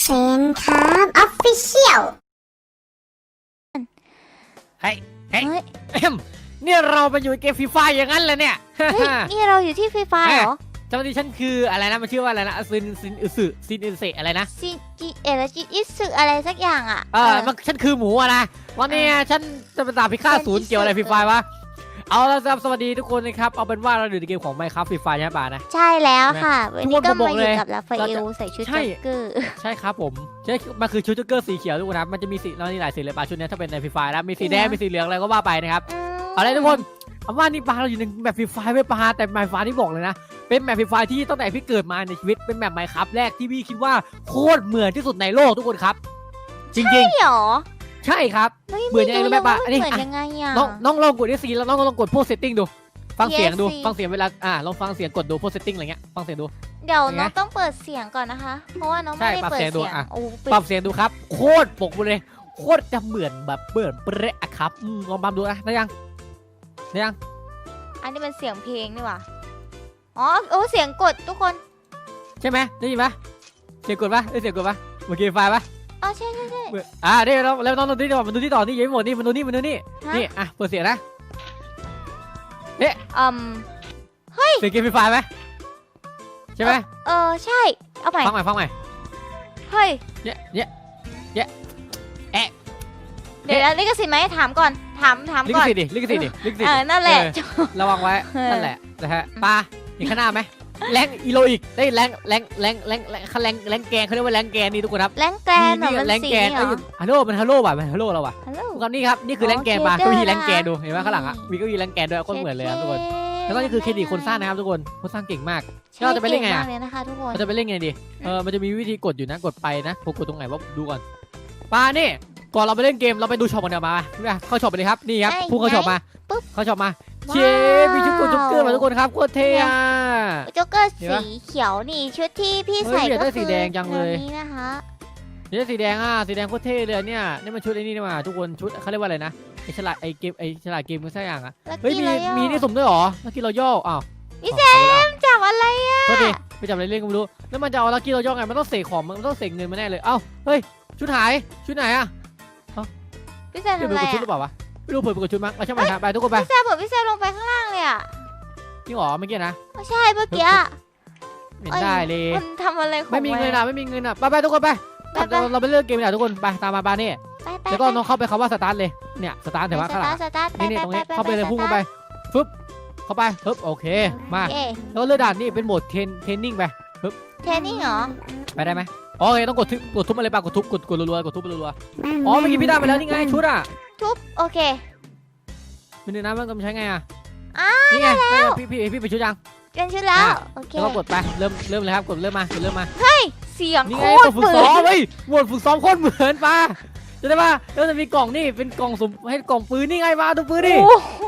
เซนครับออฟฟิเชียลเฮ้ยเฮ้ยเฮ้ยเอ็มเนี่ยเราไปอยู่ในเกมฟรีไฟอย่างนั้นเลยเนี่ย เฮ้ย นี่เราอยู่ที่ฟรีไฟร์เหรอเจ้าหน้าที่ฉันคืออะไรนะมันชื่อว่าอะไรนะซินซินอุสึซินอุสึอะไรนะซิจิเอรจิอิสึอะไรสักอย่างอะ เออมันฉันคือหมูอะนะวันนี้ฉันจะเป็นดาบพิฆาตศูนย์เกี่ยวอะไรฟรีไฟวะ เอาละครับสวัสดีทุกคนนะครับเอาเป็นว่าเราอยู่ในเกมของไมค์ครับฟรีไฟใช่ป่ะนะ ใช่แล้วค่ะ วันทุนี้กคนก็ผมบมาอกอเลยยู่กับลาฟาเราเอจะลใส่ชุดใช่แจ็คเกอร์ใช่ครับผมใช่มันคือชุดจ็กเกอร์สีเขียวทุกคนนะมันจะมีสีเรานี่หลายสีเลยป่ะชุดเนี้ยถ้าเป็นในฟรีไฟแล้วมีสีแดงมีสีเหลืองอะไรก็ว่าไปนะครับเอาเลยทุกคนเอาว่านี่ปลาเราอยู่ในแมปฟรีไฟไม่ปลาแต่แมปฟรีไฟที่บอกเลยนะเป็นแมปฟรีไฟที่ตั้งแต่พี่เกิดมาในชีวิตเป็นแมปไมค์ครับแรกที่พี่คิดว่าโคตรเหมือนที่สุดในโลกทุกคนครับ จริงใช่เหรอๆ ใช่ครับ ฮ้เหมือนยังไงรู้ไหมปะรู้อันนี้ เหมือนอะยังไงอะ น้องน้องลองกดที่ซีแล้วน้องก็ลองกดพวกเซตติ้งดู ฟังเสียงดู PSC ฟังเสียงเวลาอ่าลองฟังเสียงกดดูพวกเซตติ้งอะไรเงี้ยฟังเสียงดู เดี๋ยวเป็นไงน้องต้องเปิดเสียงก่อนนะคะ เพราะว่าน้องใช่ไม่ได้ปรับเปิดเสียงดูเสียงอะโอ้ปิดปรับเสียงดูครับ โคตรปกเลย โคตรจะเหมือนแบบเปิดเปรอะครับอืมลองบัมดูนะได้ยังได้ยังอันนี้มันเสียงเพลงนี่หว่าอ๋อโอ้เสียงกดทุกคน ใช่ไหมได้ยินปะเสียงกดปะได้เสียงกดปะเมื่อกี้ไฟล์ปะ อ๋อใช่ใช่ใช่เปิดอ่าเดี๋ยวเราแล้วน้องดูที่ต่อมันดูที่ต่อนี่ยังไม่หมดนี่มันดูนี่มันดูนี่ฮะ นี่อะเปิดเสียงนะอืมเสียงเกมฟรีไฟล์ไหมใช่ไหมเออใช่ เอาใหม่ฟังใหม่ฟังใหม่เฮ้ย เนี่ยเนี่ย เดี๋ยวนะลิขสิทธิ์ไหมถามก่อนถามถามลิขก่อนสิทธิ์ดิลิขสิทธิ์ดิลิขสิทเอธิ์อดินั่นแหละเออระวังไว้เออนั่นแหละนะฮะปลาเห็นข้างหน้าไหม แรงอีโลอีกได้แรงแรงแรงแรงแรงแรงแรงแกนเขาเรียกว่าแรงแกนนี่ทุกคนครับแรงแกนเหรอมันแรงสีแกนเหรเอ้อยฮัลโหลมันฮัลโหลว่ะมันฮัลโหลเราว่ะฮัลโหลทุกคนนี่ครับนี่คือแรงแกนปลาโอเคเก้าอี้ได้แรงแกนดูเห็นไหมข้างหลังอะมีเก้าอี้แรงแกนด้วยโคตรเหมือนเลยครับทุกคนแล้วก็นี่คือเครดิตคนสร้างนะครับทุกคนคนสร้างเก่งมากใช่เราจะไปเล่นไงอะก่มากเลยนะคะทุกคนมันจะไปเล่นไงดีเออมันจะมีวิธีกดอยู่นะกดไปนะผมกดตรงไหนว่าดูก่อนปานี่ก่อนเราไปเล่นเกมเราไปดูช็อปกันเดี๋ยวมามาเข้าช็อปไปเลยครับนี่ครับพุ่งเข้าช็อปมาเข้าช็อปมา เชฟมีชุดกดจุกเกอร์มาทุกคนครับโคตรเท่อะ โจ๊กเกอร์เห็นสีปะเขียวนี่ชุดที่พี่เฮ้ยใส่อยากก็ได้คือสีแดงจังเลยตัวนี้นะคะนี่สีแดงอะสีแดงโคตรเท่เลยอะเนี่ยนี่มันชุดไอ้นี่นี่มาทุกคนชุดเขาเรียกว่าอะไรนะไอ้ฉลาดไอ้เกมไอ้ฉลาดเกมมันสักอย่างอะแล้วเฮ้ยกินมีอะไรอะมีนี่สมด้วยเหรอเมื่อกี้เราย่ออ้าวพี่แซมจับอะไรอะโทษทีไปจับอะไรเล่นก็ไม่รู้แล้วมันจะเอาลักกี้เราย่อไงมันต้องเสกของมันต้องเสกเงินมาแน่เลยเอ้าเฮ้ยชุดหายชุดไหนอะพี่แซมไม่ทำรู้อะไรกดชุดหรืออะเปล่าวะ ไม่รู้เผื่อไปกดชุดมั้งเอาช่างมันครับไปทุกคนไปพี่แซมบอกพี่แซมลงไปข้างล่างเลยอะจริงเหรอเมื่อกี้นะไม่ใช่เมื่อกี้อะไม่เห็นได้เลย มันทำอะไรของไม่มีเงินอะอะไม่มีเงินอะไปไปทุกคนไปไปไปเราเราไปเลือกเกมกันทุกคนไปตามมาบานี่ไปไปแล้วก็น้องเข้าไปคำว่าสตาร์ทเลยเนี่ยสตาร์ทไปแต่ว่าสข้างหลัตางร์ทสตาร์ทไปนี่นี่ตรงนี้ไปเข้าไปเลยพุ่งเข้าไปฟึบเข้าไปฟึบโอเคมาโอเคแล้วเลือกด่านนี่เป็นโหมดเทรนเทรนนิ่งไปเทรนนิ่งเหรอไปได้ไหมอ๋อโอเคต้องกดทุบกดทุบมาเลยป่ะกดทุบกดกดรัวๆกดทุบรัวๆอ๋อเมื่อกี้พี่ได้มาแล้วนี่ไงชุดอะ ทุบโอเคมันนี่นะมันต้องใช้ไงอะอ่านี่ไงได้แล้วพี่พี่พี่ไปชุดยังเป็นชุดแล้วอะโอเค แล้วก็กดไป เริ่มเริ่มเลยครับ กดเริ่มมากดเริ่มมา เสียงนี่โคไงตบรทฝึกเปิซ้อมดเฮ้ยบทฝึกซ้อมโคตรเหมือนป่ะจะได้ป่ะแล้วจะมีกล่องนี่เป็นกล่องสมให้กล่องปืนนี่ไงมาดูปืนดิ โอ้โห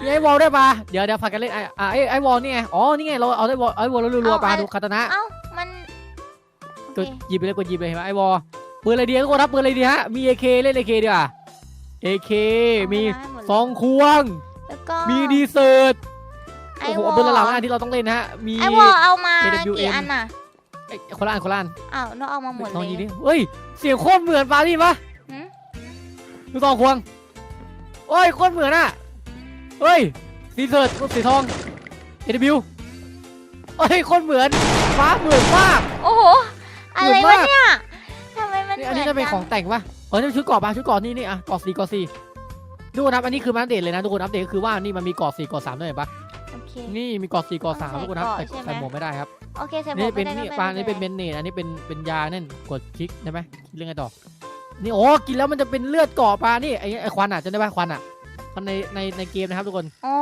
มีไอ้วอลได้วยป่ะเดี๋ยวเดี๋ยวผัดกันเล่นไอ้อะไอ้ไอ้วอลนี่ไง อ๋อ นี่ไง เราเอาไอ้วอลไอ้วอลรัวๆป่ะดูคาตานะเอ้ามันโอกดเคหยิบไปเลยกดหยิบเลยเห็นไหมไอ้วอลปืนอะไรดีทุกคนครับปืนอะไรดีฮะ มี AK เล่น AK ดีกว่า AK มี เอาาให้หดเลยสองควง แล้วก็มีดีเซิร์ตไอโอ้โหวอลปืนละหลังอันที่เราต้องเล่นนะฮะ มีไอวอลเอามา AWM กี่อันน่ะไอ้คนละอันคนละอันอ้าวน้องเอามาหมดลองเลยิงดิยเฮ้ย เสียงโคตรเหมือนปาดิปะหืมดูสองควงโอ้ยโคตรเหมือนอะเฮ้ย สีเซิร์ตสีทอง AW เฮ้ยโคตรเหมือนฟ้าเหมือนมาก โอ้โห อะไรเหมืวะอนมากเนี่ยทำไมมันนี่เหอันมืนี้อนจะเป็นกัของแต่งปะ เออนี่มันชุดเกราะปะชุดเกราะนี่นี่อะเกราะสีเกราะสีดูนะครับอันนี้คือมันอัปเดตเลยนะทุกคนอัปเดตก็คือว่านี่มันมีเกราะสีเกราะสามด้วยเห็นปะโอเค นี่มีเกราะสีเกราะสามต้องทุกคนครับใส่แต่เกราะใช่ไหมใส่หมวกไม่ได้ครับโอเคใส่หมนี่วกเป็นไม่ได้นี่ไม่ปลาไม่นี่เป็นเบไม่นเนตอันนี้เป็นเป็นยานั่นกดคลิกได้ไหมคลิกเรื่องไงต่อนี่โอ้กินแล้วมันจะเป็นเลือดเกาะปลานี่ไอ้ไอ้ควันอะจะได้ปะควันอะควันในในในเกมนะครับทุกคนอ๋อ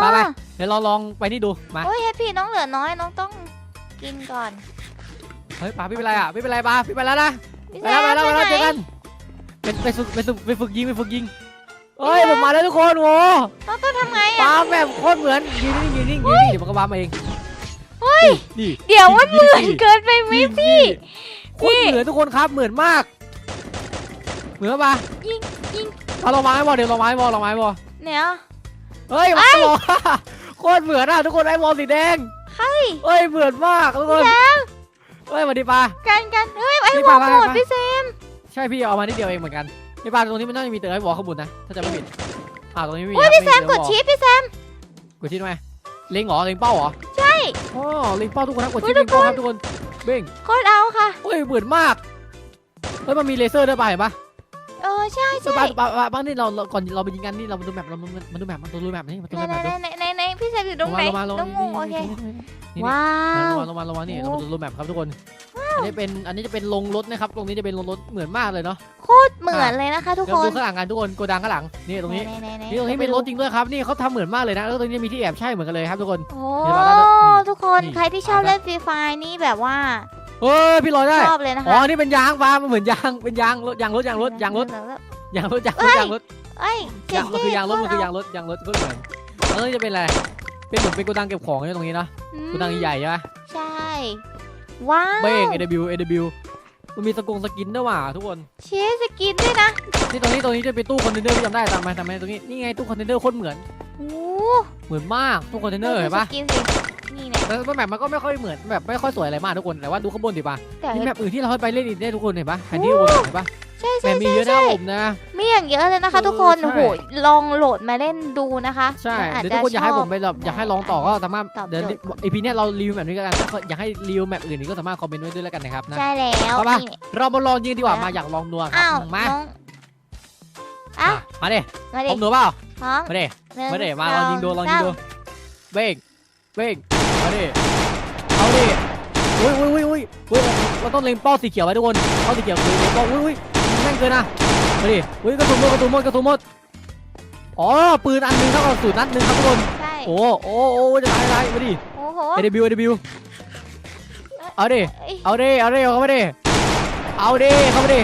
ไปไปเดี๋ยวเราลองไปนี่ดูมาโอ้ยแฮปปี้น้องเหลือน้อยน้องต้องกินก่อนเฮ้ยปลาไม่เป็นไรอะไม่เป็นไรปลาไม่เป็นไรแล้วนะพี่ไปแซแล้วมไปแล้วไปแล้วไหนเจอกัน เป็นไปฝึกไปฝึกไปฝึกยิงไปฝึกยิงเฮ้ยผมมาแล้วทุกคนโว้น้องต้องทำไงปอะลาแบบโคตรเหมือนยืนนิ่งยืนนิ่งยืนนิ่งเดี๋ยวมันก็วาร์ปมาเองเฮ้ย นี่เดี๋ยวมันเหมือนเกินไปไหมยิงพี่ โคตรเหมือนทุกคนครับเหมือนมาก เหมือนปะยิงยิงเอาลองไม้บอลเดี๋ยวลองไม้บอลลองไม้บอลเนี่ย เฮ้ยมาบอกโคตรเหมือนอะทุกคนไอ้บอลสีแดงเฮ้ยเฮ้ยเหมือนมากทุกคนเฮ้ยยสวัสดีปลากันกันเฮ้ยไอ้นี่วปอลาลปลาหมดปลาพี่เซม ใช่พี่เอามานิดเดียวเองเหมือนกันนี่ปลาตรงนี้มันต้องมีเตอร์ให้วอลข้างบนนะถ้าจะไม่ผิดอ่าตรงนี้ไม่มีเฮ้ยนะพี่แซมไกดชีพพี่แซมกดชิปทำไมเล็งเหรอเล็งเป้าเหรอใช่อ๋อเล็งเป้าทุกคนนะกดเฮ้ชิยปเล็งเป้าครับทุกคนเบ้งโคตรเอาค่ะเฮ้ยเหมือนมากเฮ้ยมันมีเลเซอร์ด้วยป่ะเห็นปะเออใช่เฮ้ยใช่ปลาปลาปลาบ้างนี่เราเราก่อนเราไปยิงกันนี่เรามาดูแมปเรามามาดูแมปมาดูแมปนี่มาดูไหนแมปไหนดูไหนไหนไหนพี่แซมอยู่ตรงไหนลงมาลงตรมางงูโอเคนี่ว้าวลงมาลงมาลงมานี่โอ้เรามาดูแมปครับทุกคน อันนี้เป็นอันนี้จะเป็นลงรถนะครับ ตรงนี้จะเป็นลงรถเหมือนมากเลยเนาะโคตรเหมือนเลยนะคะ ทุกเดี๋ยควดูนข้างหลังกันทุกคนโกดังข้างหลังนี่ตรงนี้ไหไหไหนี่ตรงนี้เป็นรถจริงด้วยครับนี่เขาทำเหมือนมากเลยนะแล้วตรงนี้มีที่แอบใช่เหมือนกันเลยครับทุกคนโอ้เดี๋ยวเราได้ด้วยนี่ทุกคนนี่ใครที่ชอบเอาละเล่นฟรีไฟนี่แบบว่าเฮ้ยพี่ลอยได้ชอบเลยนะอ๋อคะนี่เป็นยางฟ้ามันเหมือนยางเป็นยางรถยางรถยางรถยางรถยางรถยางรถยางรถเอ้ยยางมันคือยางรถมันคือยางรถยางรถก็เหมือนแล้วนี่จะเป็นอะไรเป็นเหมือนเป็นโกดังเก็บของเนี่ยตรงนี้เนาะโกดังใหญ่ๆใช่ไหมใช่ ว้าวเบ้ง AW AW มันมีสกงสกินด้วยว่ะทุกคนเชสสกินด้วยนะนี่ตรงนี้ตรงนี้จะเป็นตู้คอนเทนเนอร์ที่จำได้ตามมาตามมาตรงนี้นี่ไงตู้คอนเทนเนอร์โคตรเหมือน โอ้เหมือนมากตู้คอนเทนเนอร์เห็นปะสกินสิ นี่เนี่ย แล้วแบบมันก็ไม่ค่อยเหมือนแบบไม่ค่อยสวยอะไรมากทุกคนแต่ว่าดูข้างบนดิปะแต่มีแบบอื่นที่เราไปเล่นอีกได้ทุกคนเห็นปะแผนที่วนเห็นปะใช่แบใช่บมีใช่เยอะนะใช่ผมนะ มีอย่างเยอะเลยนะคะเออทุกคนใช่ โอ้โหลองโหลดมาเล่นดูนะคะใช่มันอาจเดี๋ยวจะทุกคนอยากให้ชผอบ มไปแบบอยากให้ลองต่อก็สามารถตอบโจทย์ เดี๋ยวอีพีเนี้ยเรารีวิวแบบนี้กันถ้าอยากให้รีวิวแบบอื่นนี้ก็สามารถคอมเมนต์ไว้ด้วยแล้วกันนะครับนะ ใช่แล้วเอาปะ นี่เรามาลองยิงดีกว่าแล้วมาอยากลองนัวครัอ้าวบมาน้องอะมาดิมาพดิร้อมหนูเปล่าพร้อมมาดิ หนึ่มาดิมาสลองยิงดูลองยิงดูสามเบ้งเบ้ง มาดิ เอาดิ อุ้ยอุ้ยอุ้ยอุ้ยอุ้ยเราต้องเล็งเป้าสีเขียวไว้ทุกคนเป้าสีเขียวคือเล็งเป้าอุ้ยอุ้ยแม่งเกินนะมาดิ อุ้ยกระสุนหมดกระสุนหมดกระสุนหมด อ๋อ ปืนอันหนึงเท่ากับสูตรนัดหนึ่งครับทุกคน ใช่โอ้โอ้โอ้จะตายตายมาดิ โอ้โหเอเดบิวเอเดบิวเอาดิ เอ้ยเอาดิ เอาดิเข้ามาดิ เอาดิ เข้ามาดิ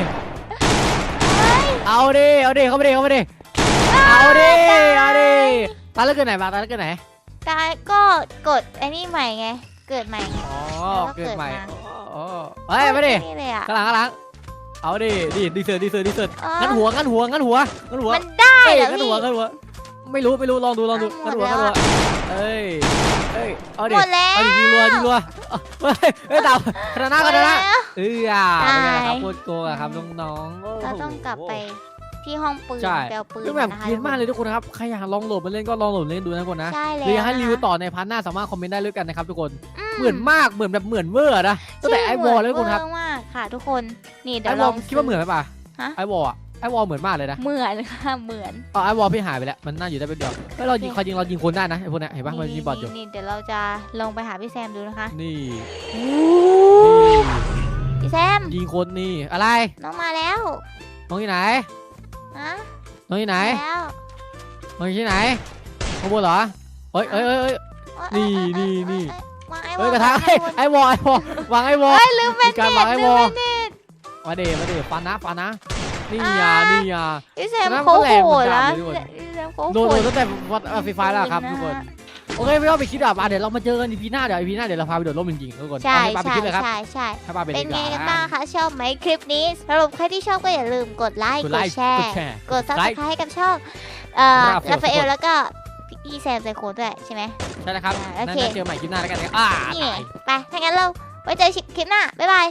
เฮ้ยเอาดิ เอาดิ เข้ามาดิ เข้ามาดิ เอาดิ เอาดิตายแล้วเกิดไหนมาตายแล้วเกิดไหน ตายก็กดไอ้นี่ใหม่ไง เกิดใหม่อ๋อแล้วเกิเกิดดใหม่มา อ๋อเฮ้ยมาดินี่เลยอะ ข้างหลังข้างหลังเอาดิดิดีเซอร์ดีเซอร์ดีเซอร์อ๋องั้นหัวงั้นหัวงั้นหัวงั้นหัวมันได้เอ้ยเหรองั้นพี่ หัวงั้นหัว ไม่รู้ไม่รู้ลองดูลองดูอะงั้นหัวหมงั้ดนแล้วหัวเอ้ยเอ้ยเอาดิหมดแล้วเอาดิยิงรัวยิงรัวเฮ้ยเฮ้ยดาวคณะหมกันดนะแล้ว เอออะเป็นไงล่ะครับตายโคตรโกงอะครับน้องๆโโห เราต้องกลับไป ที่ห้องปืนใช่ไปเอาปืนคือแบบนะคะเย็นมากเลยทุกคนนะครับใครอยากลองโหลดมาเล่นก็ลองโหลดมาเล่นดูนะทุกคนนะใช่หแล้วรืออยากให้รีวิวนะคะต่อในพาร์ทหน้าสามารถคอมเมนต์ได้ด้วยกันนะครับทุกคนอืเหมือนมากเหมือนแบบเหมือนเวอร์อะนะตั้งแต่ไอวอลเลยทุกคนครับเวอร์มากค่ะ ทุกคนนี่เดี๋ไอยววลออลงคิดว่าเหมือนไหมป่ะฮะไอวอลอะไอวอลเหมือนมากเลยนะเหมือนค่ะเหมือนอ๋อไอวอลพี่หายไปแล้วมันน่าอยู่ได้เป็นเดียวเฮ้ยเรายิงโอเคเขายิงเรายิงคนได้นะไอพวกเนี้ยเห็นปะมันมีบอทอยู่นี่เดี๋ยวเราจะลงไปหาพี่แซมดูนะคะนี่โอ้นี่พี่แซมยิงคนนี่อะไรน้องมาแล้วน้องที่ไหน ฮะน้องที่ไหนมาแล้วน้องที่ไหนข้างบนเหรอเฮ้ยเฮ้ยเฮ้ยเฮ้ยเอ้ย นี่เอ้ยนี่เอ้ยนี่ วางไอ้วเฮ้ยงกระทะวางไอ้วงไอวอลไอวอลวางไอวอลเฮ้ยลืมแมมีนการเน็วางตไอลืวมอลแมนเน็ต มาเดมาเดฟันนะฟันนะ นี่อ่ายานี่ยาพี่แซมฉะนั้นเขาก็แรงโหเหมืดอนกันนะเลยทุกคนพี่แซมเขาโดโหนโดดนตั้งแต่วัดฟรีไฟแล้วครับนะทุกคน โอเคไม่ต้องไปคิดอะเดี๋ยวเรามาเจอกันอีพีหน้าเดี๋ยวอีพีหน้าเดี๋ยวเราพาไปโดดร่มจริงๆทุกคนใช่เอาให้ปาไปใช่คิดเลยครับใช่ใช่ให้ปาไปเป็นดีกไงว่ากันบ้างคะชอบไหมคลิปนี้สำหรับใครที่ชอบก็อย่าลืมกดไลค์กกดไลดค์แชกร์ดแชร์กดซับสไครต์ให้กับช่องเอ่อราราฟาฟาเอเอลลแล้วก็พี่แซมไซโคนด้วยใช่ไหมใช่แล้วครับอ่าโอนั่นเคเจอใหม่คลิปหน้าแล้วกันนะครับอ่านี่ไงตายไปถ้างั้นเราไว้เจอคลิปหน้าบ๊ายบาย